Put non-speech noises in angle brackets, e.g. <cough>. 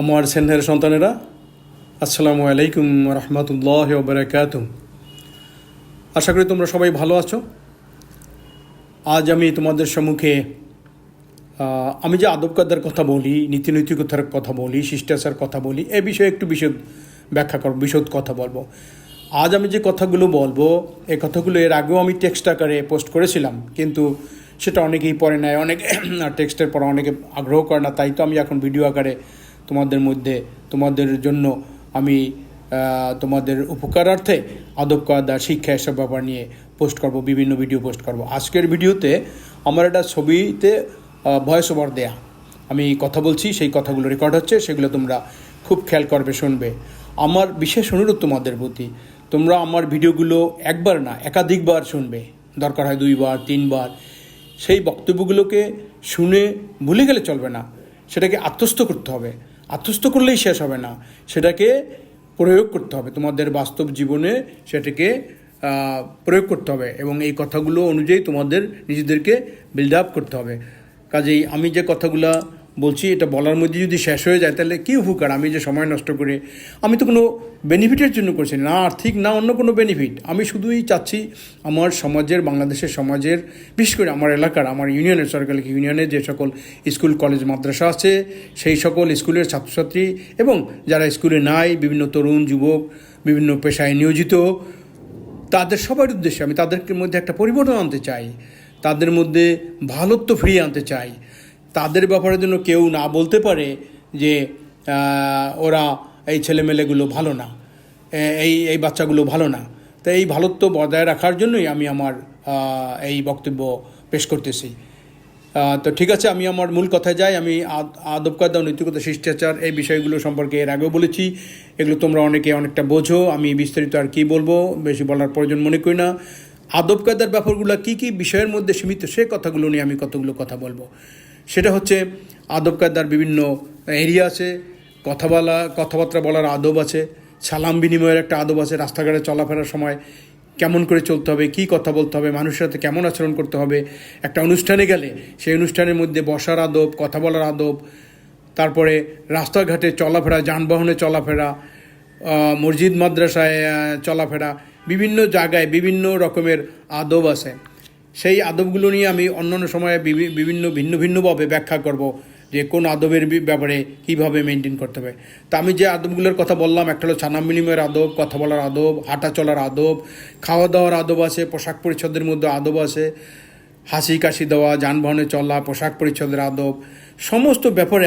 আমার সেন্ধার সন্তানেরা, আসসালামু আলাইকুম রহমতুল্লাহ বারাকাত আশা করি তোমরা সবাই ভালো আছো। আজ আমি তোমাদের সম্মুখে আমি যে আদব কাদার কথা বলি, নীতি নৈতিকতার কথা বলি, শিষ্টাচার কথা বলি, এ বিষয়ে একটু বিশদ ব্যাখ্যা করব, বিশদ কথা বলব। আজ আমি যে কথাগুলো বলব এই কথাগুলো এর আগেও আমি টেক্সট আকারে পোস্ট করেছিলাম, কিন্তু সেটা অনেকেই পড়ে নেয় অনেক <clears throat> টেক্সটের পর অনেকে আগ্রহ করে না, তাই তো আমি এখন ভিডিও আকারে তোমাদের মধ্যে, তোমাদের জন্য আমি তোমাদের উপকারার্থে আদব কায়দা, শিক্ষা এসব ব্যাপার নিয়ে পোস্ট করব, বিভিন্ন ভিডিও পোস্ট করব। আজকের ভিডিওতে আমার একটা ছবিতে ভয়েস ওভার দেয়া। আমি কথা বলছি, সেই কথাগুলো রেকর্ড হচ্ছে, সেগুলো তোমরা খুব খেয়াল করবে, শুনবে। আমার বিশেষ অনুরোধ তোমাদের প্রতি, তোমরা আমার ভিডিওগুলো একবার না, একাধিকবার শুনবে। দরকার হয় দুইবার, তিনবার। সেই বক্তব্যগুলোকে শুনে ভুলে গেলে চলবে না। সেটাকে আত্মস্থ করতে হবে। আত্মস্থ করলেই শেষ হবে না। সেটাকে প্রয়োগ করতে হবে। তোমাদের বাস্তব জীবনে সেটাকে প্রয়োগ করতে হবে এবং এই কথাগুলো অনুযায়ী তোমাদের নিজেদেরকে বিল্ড আপ করতে হবে। কাজেই আমি যে কথাগুলো বলছি এটা বলার মধ্যে যদি শেষ হয়ে যায় তাহলে কী উপকার? আমি যে সময় নষ্ট করে আমি তো কোনো বেনিফিটের জন্য করছি না, আর্থিক না অন্য কোনো বেনিফিট আমি শুধুই চাচ্ছি আমার সমাজের বাংলাদেশের সমাজের বিশেষ করে আমার এলাকার আমার ইউনিয়নের সরকারি ইউনিয়নের যে সকল স্কুল কলেজ মাদ্রাসা আছে সেই সকল স্কুলের ছাত্রছাত্রী এবং যারা স্কুলে নাই বিভিন্ন তরুণ যুবক বিভিন্ন পেশায় নিয়োজিত তাদের সবার উদ্দেশ্যে আমি তাদেরকে মধ্যে একটা পরিবর্তন আনতে চাই। তাদের মধ্যে ভালোত্ব ফিরিয়ে আনতে চাই। তাদের ব্যাপারে যেন কেউ না বলতে পারে যে ওরা এই ছেলেমেলেগুলো ভালো না এই এই বাচ্চাগুলো ভালো না। তো এই ভালোত্ব বজায় রাখার জন্যই আমি আমার এই বক্তব্য পেশ করতেছি। তো ঠিক আছে, আমি আমার মূল কথায় যাই। আমি আদ- আদব কায়দা নৈতিকতা শিষ্টাচার এই বিষয়গুলো সম্পর্কে এর আগেও বলেছি। এগুলো তোমরা অনেকে অনেকটা বোঝো, আমি বিস্তারিত আর কি বলব, বেশি বলার প্রয়োজন মনে করি না। আদব কায়দার ব্যাপারগুলো কী কী বিষয়ের মধ্যে সীমিত, সে কথাগুলো নিয়ে আমি কতগুলো কথা বলব। সেটা হচ্ছে আদব কায়দার বিভিন্ন এরিয়া আছে, কথা বলা, কথাবার্তা বলার আদব আছে, সালাম বিনিময়ের একটা আদব আছে, রাস্তাঘাটে চলাফেরার সময় কেমন করে চলতে হবে, কী কথা বলতে হবে, মানুষের সাথে কেমন আচরণ করতে হবে, একটা অনুষ্ঠানে গেলে সেই অনুষ্ঠানের মধ্যে বসার আদব, কথা বলার আদব, তারপরে রাস্তাঘাটে চলাফেরা, যানবাহনে চলাফেরা মসজিদ, মাদ্রাসায় চলাফেরা, বিভিন্ন জায়গায় বিভিন্ন রকমের আদব আছে। সেই আদবগুলো নিয়ে আমি অন্যান্য সময়ে বিভি- বিভিন্ন ভিন্ন ভিন্নভাবে ব্যাখ্যা করব যে কোন আদবের ব্যাপারে কীভাবে মেনটেন করতে হবে। তা আমি যে আদবগুলোর কথা বললাম, একটা হলো ছানা বিনিময়ের আদব, কথা বলার আদব, হাঁটা চলার আদব খাওয়া দাওয়ার আদব আছে, পোশাক পরিচ্ছদের মধ্যে আদব আছে হাসি কাশি দেওয়া, যানবাহনে চলা, পোশাক পরিচ্ছদের আদব, সমস্ত ব্যাপারে